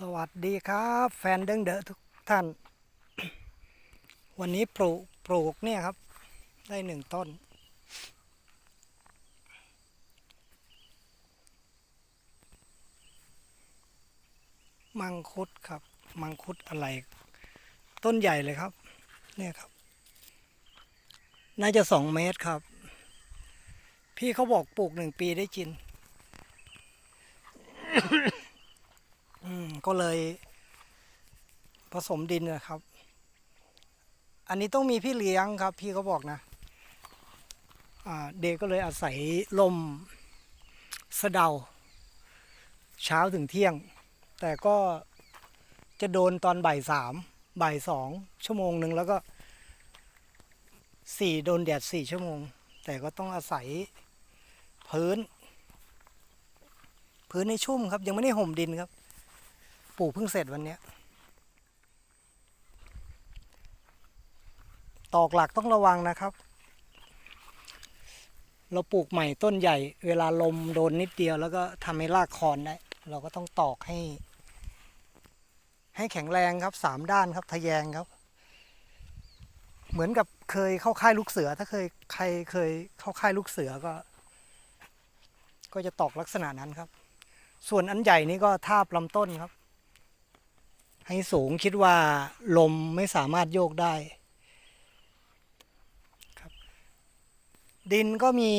สวัสดีครับแฟนเด้งเดอะทุกท่าน วันนี้ปลูกปลูกเนี่ยครับ ได้หนึ่งต้น มังคุดครับ มังคุดอะไร ต้นใหญ่เลยครับ เนี่ยครับ น่าจะสองเมตรครับ พี่เขาบอกปลูกหนึ่งปีได้กิน อืมก็เลย ผสมดินนะครับ อันนี้ต้องมีพี่เลี้ยงครับ พี่เขาบอกนะอ่าเด็กก็เลยอาศัยลมสะเดา เช้าถึงเที่ยง แต่ก็จะโดนตอนบ่ายสามบ่ายสองชั่วโมงหนึ่งแล้วก็สี่โดนแดดสี่ชั่วโมง แต่ก็ต้องอาศัยพื้น พื้นในชุ่มครับ ยังไม่ได้ห่มดินครับ ปลูกเพิ่งเสร็จวันเนี้ยตอกหลักต้องระวังนะครับ เราปลูกใหม่ต้นใหญ่ เวลาลมโดนนิดเดียวแล้วก็ทำให้รากคอนได้เราก็ต้องตอกให้ ให้แข็งแรงครับสามด้านครับทะแยงครับ เหมือนกับเคยเข้าค่ายลูกเสือ ถ้าเคยใครเคยเข้าค่ายลูกเสือก็ ก็จะตอกลักษณะนั้นครับ ส่วนอันใหญ่นี้ก็ทาบลำต้นครับ ให้สูงคิดว่าลมไม่สามารถโยกได้ครับ ดินก็มี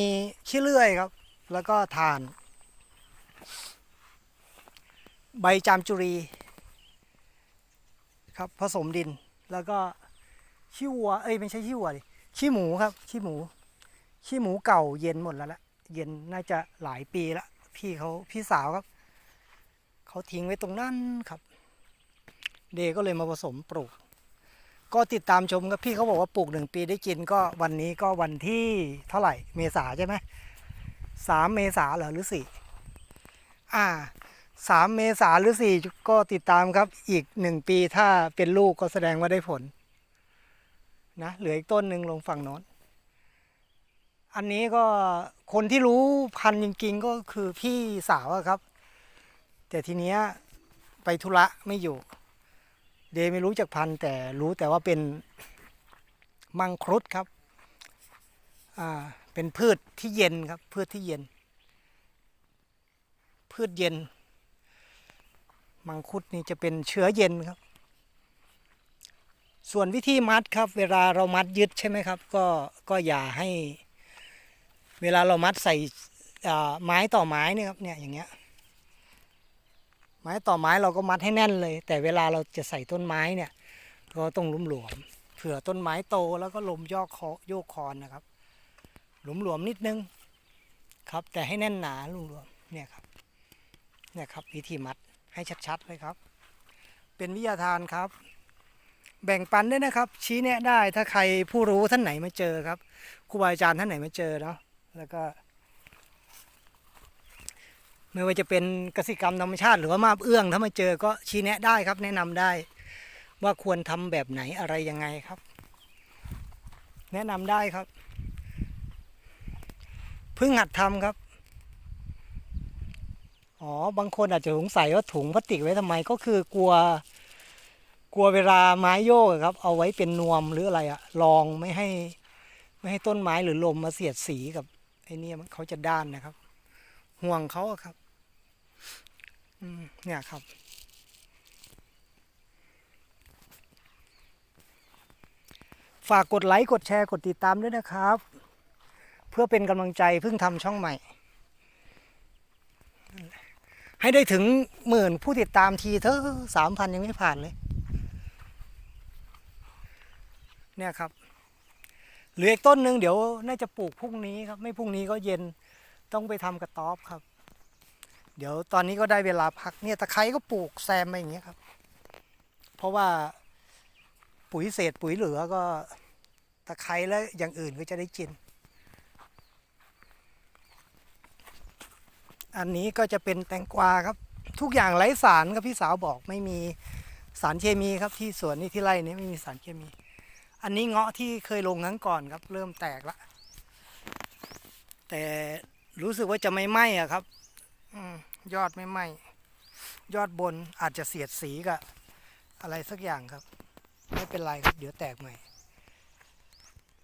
ขี้เลื่อยครับ แล้วก็ถ่าน ใบจามจุรีครับผสมดินแล้วก็ขี้วัวเอ้ยไม่ใช่ขี้วัวดิขี้หมูครับขี้หมูขี้หมูเก่าเย็นหมดแล้วละเย็นน่าจะหลายปีละพี่เขาพี่สาวครับเขาทิ้งไว้ตรงนั้นครับ เดก็เลยมาผสมปลูก ก็ติดตามชมครับพี่เขาบอกว่าปลูกหนึ่งปีได้กินก็วันนี้ก็วันที่เท่าไหร่เมษาใช่ไหมสามเมษาเหรอหรือสี่อ่าสามเมษาหรือสี่ก็ติดตามครับอีกหนึ่งปีถ้าเป็นลูกก็แสดงว่าได้ผลนะเหลืออีกต้นหนึ่งลงฝั่งโน้น อันนี้ก็คนที่รู้พันธุ์จริงๆก็คือพี่สาวครับ แต่ทีเนี้ยไปธุระไม่อยู่ เดย์ไม่รู้จักพันแต่รู้แต่ว่าเป็นมังครุดครับอ่าเป็นพืชที่เย็นครับ พืชที่เย็น พืชเย็น มังคุดนี่จะเป็นเชื้อเย็นครับ ส่วนวิธีมัดครับ เวลาเรามัดยึดใช่ไหมครับ ก็ก็อย่าให้ เวลาเรามัดใส่ไม้ต่อไม้เนี่ยครับเนี่ยอย่างเงี้ย ไม้ต่อไม้เราก็มัดให้แน่นเลย แต่เวลาเราจะใส่ต้นไม้เนี่ยก็ต้องหลุมหลวมเผื่อต้นไม้โตแล้วก็ลมยอกคอโยกคอนนะครับ หลุมหลวมนิดนึงครับ แต่ให้แน่นหนาหลุมหลวมเนี่ยครับเนี่ยครับวิธีมัดให้ชัดๆเลยครับ เป็นวิทยาทานครับ แบ่งปันด้วยนะครับ ชี้แนะได้ถ้าใครผู้รู้ท่านไหนมาเจอครับครูบาอาจารย์ท่านไหนมาเจอเนาะแล้วก็ ไม่ว่าจะเป็นกสิกรรมธรรมชาติ หรือว่ามาบเอื้องถ้ามาเจอก็ชี้แนะได้ครับ แนะนำได้ ว่าควรทำแบบไหนอะไรยังไงครับ แนะนำได้ครับเพิ่งหัดทำครับอ๋อบางคนอาจจะสงสัยว่าถุงพลาสติกไว้ทำไมก็คือกลัว กลัวเวลาไม้โยกครับ เอาไว้เป็นนวมหรืออะไรอะรองไม่ให้ ไม่ให้ต้นไม้หรือลมมาเสียดสีกับไอ้เนี่ยมันเขาจะด้านนะครับ ห่วงเขาครับ เนี่ยครับ ฝากกดไลค์ กดแชร์ กดติดตามด้วยนะครับ เพื่อเป็นกำลังใจเพิ่งทำช่องใหม่ ให้ได้ถึงหมื่นผู้ติดตามทีเถอสามพันยังไม่ผ่านเลย เนี่ยครับเหลืออีกต้นหนึ่งเดี๋ยวน่าจะปลูกพรุ่งนี้ครับ ไม่พรุ่งนี้ก็เย็นต้องไปทำกระต๊อบครับ เดี๋ยวตอนนี้ก็ได้เวลาพักเนี่ยตะไคร้ก็ปลูกแซมมาอย่างเงี้ยครับ เพราะว่าปุ๋ยเศษปุ๋ยเหลือก็ตะไคร้แล้วอย่างอื่นก็จะได้กิน อันนี้ก็จะเป็นแตงกวาครับ ทุกอย่างไร้สารครับพี่สาวบอกไม่มีสารเคมีครับที่สวนนี้ที่ไร่นี้ไม่มีสารเคมี อันนี้เงาะที่เคยลงครั้งก่อนครับ เริ่มแตกละแต่รู้สึกว่าจะไม่ไหม้อะครับ ยอดไม่ไหม้ยอดบนอาจจะเสียดสีกับอะไรสักอย่างครับ ไม่เป็นไรครับ เดี๋ยวแตกใหม่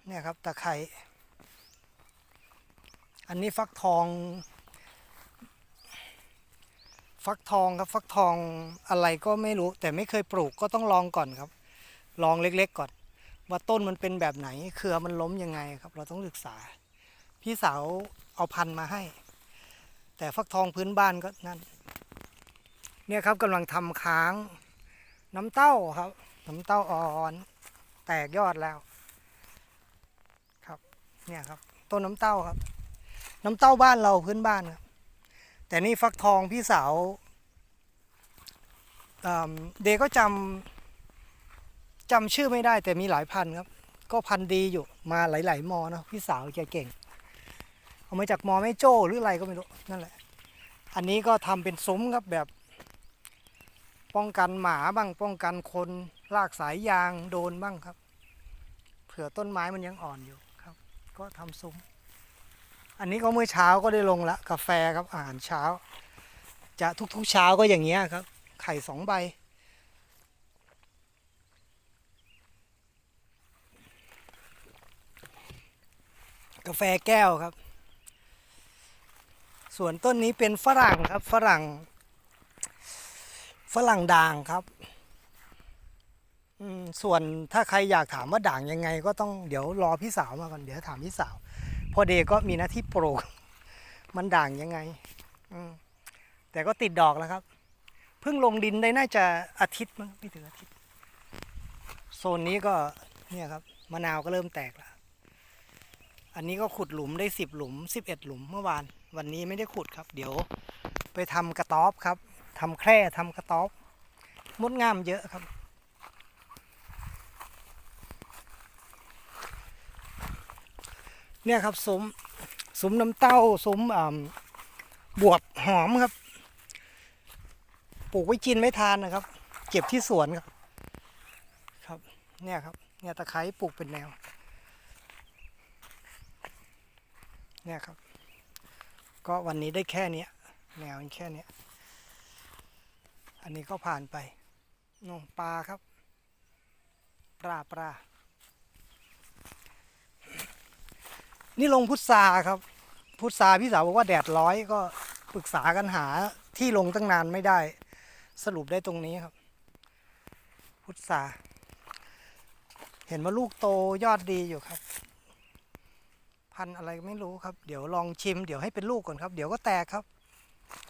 เนี่ยครับตะไคร้อันนี้ฟักทอง ฟักทองครับฟักทองอะไรก็ไม่รู้ แต่ไม่เคยปลูกก็ต้องลองก่อนครับ ลองเล็กๆก่อน ว่าต้นมันเป็นแบบไหน เครือมันล้มยังไงครับ เราต้องศึกษา พี่สาวเอาพันธุ์มาให้ แต่ฟักทองพื้นบ้านก็นั่น เนี่ยครับกำลังทำค้าง น้ำเต้าครับ น้ำเต้าอ่อนแตกยอดแล้ว ครับ เนี่ยครับ ต้นน้ำเต้าครับ น้ำเต้าบ้านเราพื้นบ้านครับแต่นี่ฟักทองพี่สาวเดก็จำจำชื่อไม่ได้แต่มีหลายพันครับ ก็พันดีอยู่มาหลาย ๆ มอเนอะพี่สาวแกเก่ง เอามาจากมอแม่โจ้หรืออะไรก็ไม่รู้นั่นแหละ อันนี้ก็ทำเป็นซุ้มครับแบบป้องกันหมาบ้างป้องกันคนลากสายยางโดนบ้างครับ เผื่อต้นไม้มันยังอ่อนอยู่ครับ ก็ทำซุ้ม อันนี้ก็เมื่อเช้าก็ได้ลงละกาแฟครับอาหารเช้า จะทุกๆเช้าก็อย่างเงี้ยครับ ไข่สองใบ กาแฟแก้วครับ ส่วนต้นนี้เป็นฝรั่งครับฝรั่ง ฝรั่งด่างครับส่วนถ้าใครอยากถามว่าด่างยังไง ก็ต้องเดี๋ยวรอพี่สาวมาก่อนเดี๋ยวถามพี่สาว พอเดก็มีหน้าที่โปลูกมันด่างยังไงแต่ก็ติดดอกแล้วครับเพิ่งลงดินได้น่าจะอาทิตย์มั้งไม่ถึงอาทิตย์ โซนนี้ก็เนี่ยครับมะนาวก็เริ่มแตกแล้วอันนี้ก็ขุดหลุมได้สิบหลุมสิบเอ็ดหลุมเมื่อวาน วันนี้ไม่ได้ขุดครับ เดี๋ยวไปทำกระต๊อบครับทำแคร่ทำกระต๊อบมดงามเยอะครับ เนี่ยครับซุ้มซุ้มน้ำเต้าซุ้มบวบหอมครับปลูกไว้กินไม่ทานนะครับ เก็บที่สวนครับ ครับ เนี่ยครับ เนี่ยตะไคร้ปลูกเป็นแนว เนี่ยครับ ก็วันนี้ได้แค่เนี้ยแนวแค่เนี้ยอันนี้ก็ผ่านไปนู่นปลาครับ ปลาปลานี่ลงพุทราครับ พุทราพี่สาวบอกว่าแดดร้อยก็ปรึกษากันหาที่ลงตั้งนานไม่ได้ สรุปได้ตรงนี้ครับ พุทราเห็นว่าลูกโตยอดดีอยู่ครับ พันธุ์อะไรไม่รู้ครับ เดี๋ยวลองชิม เดี๋ยวให้เป็นลูกก่อนครับ เดี๋ยวก็แตกครับ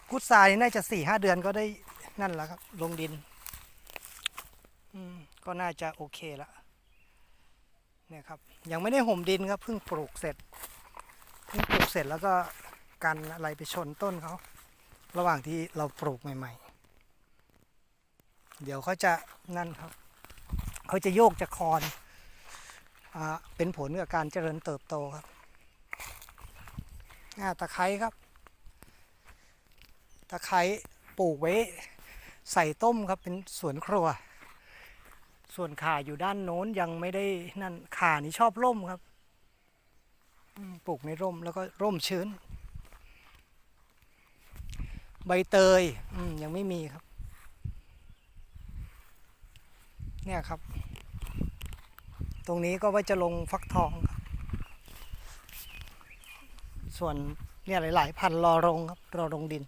พุทรานี่น่าจะสี่ห้าเดือนก็ได้นั่นแล้วครับ ลงดิน อืม ก็น่าจะโอเคละเนี่ยครับ ยังไม่ได้ห่มดินครับ เพิ่งปลูกเสร็จ เพิ่งปลูกเสร็จแล้วก็กันอะไรไปชนต้นเขา ระหว่างที่เราปลูกใหม่ ๆ เดี๋ยวเขาจะนั่นครับ เขาจะโยกจะคอนอ่าเป็นผลกับการเจริญเติบโตครับ ตะไคร้ครับ ตะไคร้ปลูกไว้ใส่ต้มครับเป็นสวนครัว ส่วนข่าอยู่ด้านโน้นยังไม่ได้นั่นข่านี่ชอบร่มครับปลูกในร่มแล้วก็ร่มชื้น ใบเตยยังไม่มีครับ เนี่ยครับ ตรงนี้ก็ไว้จะลงฟักทองครับ ส่วนเนี่ยหลาย ๆ พันรอลงครับรอลงดิน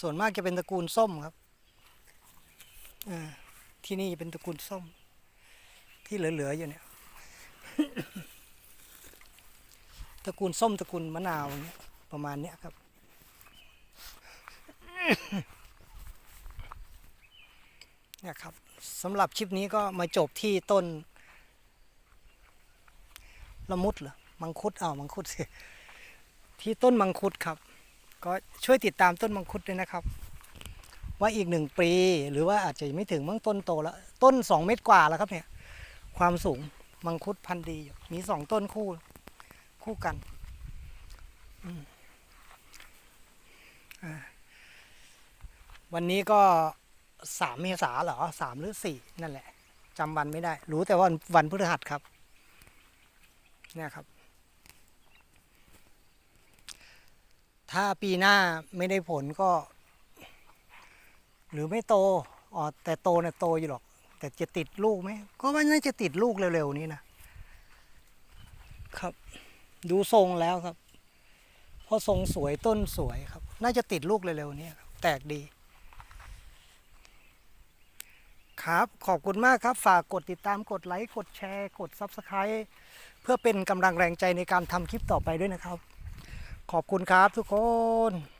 ส่วนมากจะเป็นตระกูลส้มครับอที่นี่เป็นตระกูลส้ม ที่เหลือ ๆ อยู่เนี่ยตระกูลส้มตระกูลมะนาวเงี้ยประมาณเนี้ยครับ เนี่ยครับสำหรับคลิปนี้ก็มาจบที่ต้นละมุดเหรอ มังคุดอ้าวมังคุดสิที่ต้นมังคุดครับ ก็ช่วยติดตามต้นมังคุดด้วยนะครับ ว่าอีกหนึ่งปีหรือว่าอาจจะไม่ถึงเมั่งต้นโตแล้ว ต้นสองเมตรกว่าแล้วครับเนี่ย ความสูงมังคุดพันธุ์ดีมีสองต้นคู่คู่กันวันนี้ก็สามเมษาเหรอสามหรือสี่นั่นแหละจำวันไม่ได้ รู้แต่ว่าวันพฤหัสครับ เนี่ยครับ ถ้าปีหน้าไม่ได้ผลก็ หรือไม่โตอ๋อแต่โตเนี่ยโตอยู่หรอก แต่จะติดลูกไหมก็ว่าน่าจะติดลูกเร็วๆนี้นะครับ ดูทรงแล้วครับ เพราะทรงสวยต้นสวยครับ น่าจะติดลูกเร็วๆนี้ครับแตกดี ครับขอบคุณมากครับ ฝากกดติดตามกดไลค์กดแชร์ กด Subscribe เพื่อเป็นกำลังแรงใจในการทำคลิปต่อไปด้วยนะครับ ขอบคุณครับทุกคน